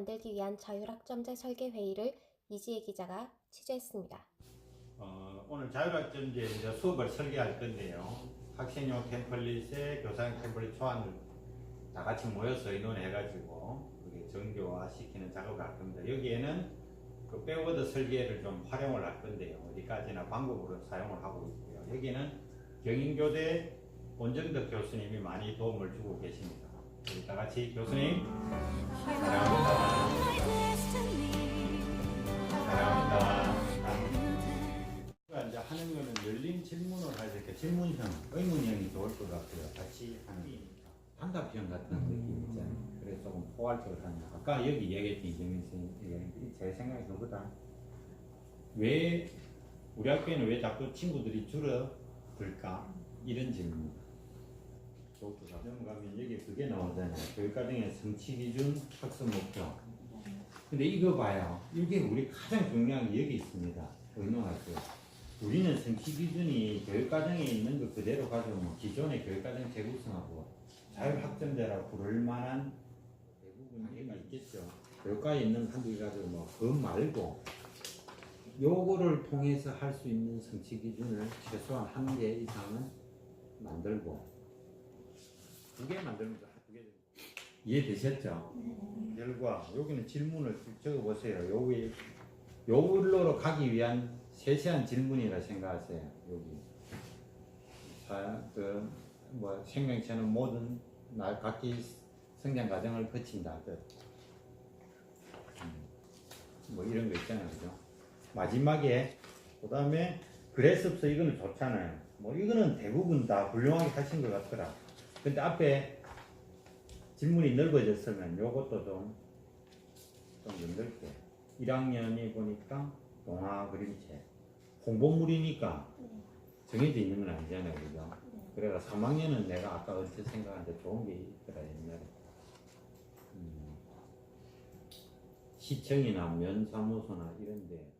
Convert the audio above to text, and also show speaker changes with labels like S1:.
S1: 만들기 위한 자율학점제 설계 회의를 이지혜 기자가 취재했습니다.
S2: 어, 오늘 자율학점제 이제 수업을 설계할 건데요. 학생용 템플릿에 교사용 템플릿 초안을 다 같이 모여서 의논해가지고 그게 정교화 시키는 작업을 할 겁니다. 여기에는 그 백워드 설계를 좀 활용을 할 건데요. 어디까지나 방법으로 사용을 하고 있고요. 여기는 경인교대 원정덕 교수님이 많이 도움을 주고 계십니다. 우리 다 같이 교수님 사랑합니다. 하는 거는 열린 질문을 할때 질문형, 의문형이 좋을 것 같고요. 같이 하는 반답형 같은 느낌 있잖아요. 그래서 조금 포괄적으로 하는. 아까 여기 얘기했던 이정민 선생님, 제 생각에 그보다 왜 우리 학교에는 왜 자꾸 친구들이 줄어들까? 이런 질문. 넘어가면 여기 그게 나오잖아요. 교육과정의 성취 기준, 학습 목표. 근데 이거 봐요. 이게 우리 가장 중요한 게 여기 있습니다. 의논할게요. 우리는 성취 기준이 교육과정에 있는 거 그대로 가져오면 기존의 교육과정 재구성하고 자율학점제라 부를 만한 대부분 얘가 있겠죠. 교육과에 있는 한두 개 가지고 뭐그 말고 요거를 통해서 할 수 있는 성취 기준을 최소한 한 개 이상은 만들고 두 개 만들면 두개 이해되셨죠? 결과 여기는 질문을 쭉 적어보세요. 여기 요걸로 가기 위한 세세한 질문이라 생각하세요. 여기 그뭐 생명체는 모든 날 각기 성장 과정을 거친다. 그, 음, 뭐 이런 거 있잖아요, 그죠? 마지막에 그 다음에 그래스업서 이거는 좋잖아요. 뭐 이거는 대부분 다 훌륭하게 하신 것 같더라. 근데 앞에 질문이 넓어졌으면 요것도 좀, 좀 넓게. 1학년이 보니까 동화 그림책. 홍보물이니까 정해져 있는 건 아니잖아요. 그죠? 그래가 3학년은 내가 아까 언뜻 생각하는데 좋은 게 있더라, 옛날에. 음, 시청이나 면사무소나 이런 데